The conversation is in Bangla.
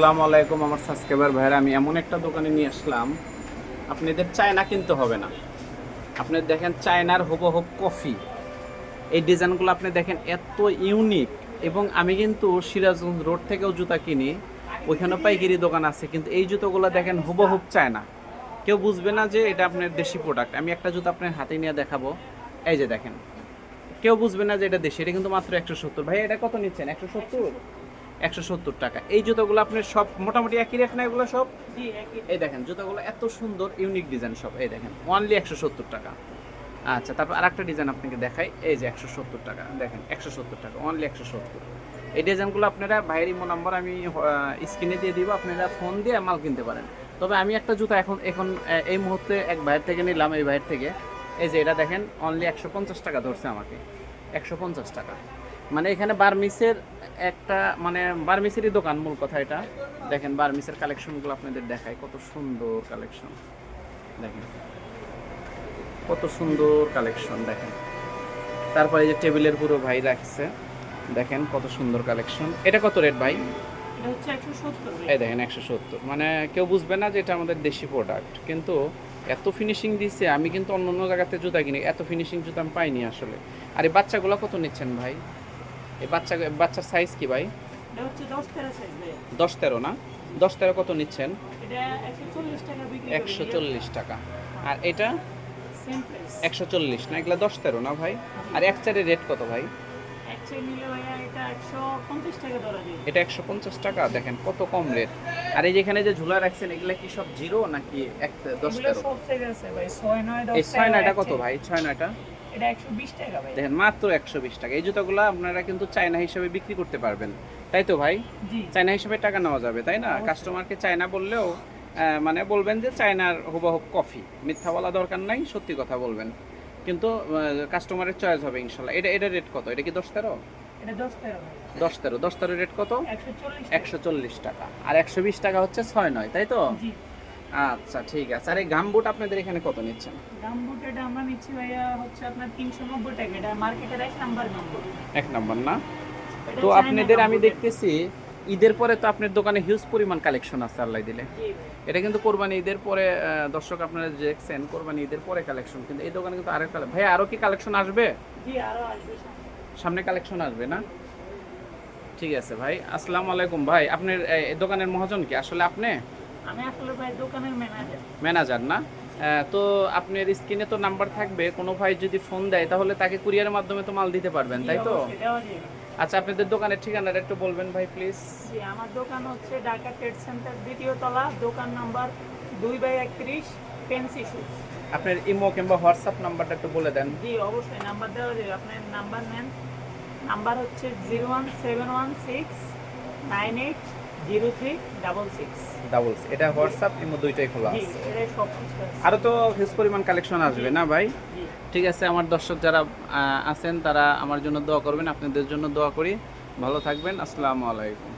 আসসালামু আলাইকুম আমার সাবস্ক্রাইবার ভাইরা, আমি এমন একটা দোকানে নিয়ে আসলাম। আপনাদের চায়না কিনতে হবে না। আপনি দেখেন চায়নার হুবহুব কফি। এই ডিজাইনগুলো আপনি দেখেন এত ইউনিক। এবং আমি কিন্তু সিরাজগঞ্জ রোড থেকেও জুতা কিনি। ওইখানেও পাইকারি দোকান আছে, কিন্তু এই জুতোগুলো দেখেন হুবহুব চায়না। কেউ বুঝবে না যে এটা আপনার দেশি প্রোডাক্ট আমি একটা জুতো আপনার হাতে নিয়ে দেখাবো। এই যে দেখেন। কেউ বুঝবে না যে এটা দেশি। এটা কিন্তু মাত্র একশো সত্তর। ভাই, এটা কত নিচ্ছেন? একশো সত্তর? একশো সত্তর টাকা। এই জুতোগুলো আপনার সব মোটামুটি একই রেট না এগুলো সব? এই দেখেন জুতোগুলো এত সুন্দর ইউনিক ডিজাইন সব। এই দেখেন অনলি একশো সত্তর টাকা। আচ্ছা তারপর আরেকটা ডিজাইন আপনাকে দেখাই। এই যে একশো সত্তর টাকা দেখেন একশো সত্তর টাকা অনলি একশো সত্তর। এই ডিজাইনগুলো আপনারা ভাইয়ের ইমো নাম্বার আমি স্ক্রিনে দিয়ে দিব আপনারা ফোন দিয়ে মাল কিনতে পারেন। তবে আমি একটা জুতা এখন এখন এই মুহূর্তে এক ভাইয়ের থেকে নিলাম এই ভাইয়ের থেকে। এই যে এটা দেখেন অনলি একশো পঞ্চাশ টাকা ধরছে আমাকে। একশো পঞ্চাশ টাকা। মানে এখানে বার্মিসের একটা মানে বার্মিসেরই দোকান মূল কথা এটা। দেখেন বার্মিসের কালেকশনগুলো আপনাদের দেখায় কত সুন্দর কালেকশন। দেখেন কত সুন্দর কালেকশন দেখেন। তারপরে যে টেবিলের পুরো ভাই রাখছে দেখেন কত সুন্দর কালেকশন। এটা কত রেট ভাই? এই দেখেন একশো সত্তর। মানে কেউ বুঝবে না যে এটা আমাদের দেশি প্রোডাক্ট কিন্তু এত ফিনিশিং দিচ্ছে আমি কিন্তু অন্য অন্য জায়গাতে জুতা কিনি এত ফিনিশিং জুতা আমি পাইনি আসলে। আর এই বাচ্চাগুলো কত নিচ্ছেন ভাই? এই বাচ্চা বাচ্চার সাইজ কি ভাই? দশ তেরো না? দশ তেরো কত নিচ্ছেন? একশো চল্লিশ টাকা আর এটা? একশো চল্লিশ না? এগুলো দশ তেরো না ভাই? আর এক চারের রেট কত ভাই? এটা একশো পঞ্চাশ টাকা দেখেন কত কম রেট আর এই যেখানে যে ঝুলা রাখছেন এগুলা কি সব জিরো নাকি এক দশ তেরো? এই ছয় নয়টা কত ভাই? ছয় নয়টা? এটা একশো বিশ টাকা ভাই। দেখেন মাত্র একশো বিশ টাকা। এই জুতোগুলো আপনারা কিন্তু চায়না হিসেবে বিক্রি করতে পারবেন। তাই তো ভাই? চায়না হিসেবে টাকা নেওয়া যাবে তাই না? কাস্টমারকে চায়না বললেও মানে বলবেন যে চায়নার হুবহুব কফি মিথ্যা বলা দরকার নাই সত্যি কথা বলবেন। কিন্তু কাস্টমারের চয়েস হবে ইনশাল্লাহ। এটা এটা রেট কত? এটা কি দশ তেরো? দশ তেরো দশ তেরো। দশ তেরো রেট কত? একশো চল্লিশ টাকা। আর একশো বিশ টাকা হচ্ছে ছয় নয় তাই তো? জি। আচ্ছা ঠিক আছে। আর এই গামবুট আপনাদের এখানে কত নিচ্ছেন? দাম বুট এটা আমরা নিচ্ছি ভাইয়া হচ্ছে আপনার তিনশো নব্বই টাকা। এটা মার্কেটের এক নাম্বার নম্বর এক নম্বর না? তো আপনাদের আমি দেখতেছি ঈদের পরে তো আপনার দোকানে হিউজ পরিমাণ কালেকশন আছে আল্লাহ দিলে। এটা কিন্তু কোরবানি ঈদের পরে দর্শক আপনারা যে দেখছেন কোরবানি ঈদের পরে কালেকশন কিন্তু এই দোকানে কিন্তু আরেক ভাই আরও কি কালেকশন আসবে? জি আরও আসবে সামনে। কালেকশন আসবে না? ঠিক আছে ভাই আসসালামু আলাইকুম ভাই। আপনার দোকানের মহাজন কি? আসলে আপনি? আমি আসলে ভাই দোকানের ম্যানেজার ম্যানেজার না? তো আপনার স্ক্রিনে তো নাম্বার থাকবে। কোনো ভাই যদি ফোন দেয় তাহলে তাকে কুরিয়ারের মাধ্যমে তো মাল দিতে পারবেন তাই তো? আচ্ছা আপনাদের দোকানের ঠিকানাটা একটু বলবেন ভাই প্লিজ আমার দোকান হচ্ছে ঢাকা ট্রেড সেন্টার দ্বিতীয় তলা দোকান নাম্বার দুই বাই একত্রিশ পেন্সি শুজ আপনার ইমো কিংবা হোয়াটসঅ্যাপ নাম্বারটা একটু বলে দেন। জি অবশ্যই নাম্বার দেওয়া যাবে। আপনার নাম্বার নেন। নাম্বার হচ্ছে zero one seven one six nine eight zero three double six. Double এটা হোয়াটসঅ্যাপ ইমো দুইটাই খোলা আছে। এটাই সব কিছু আছে। আরও তো হিউজ পরিমাণ কালেকশন আসবে না ভাই? ঠিক আছে আমার দর্শক যারা আহ, আছেন তারা আমার জন্য দোয়া করবেন। আপনাদের জন্য দোয়া করি। ভালো থাকবেন। আসসালামু আলাইকুম।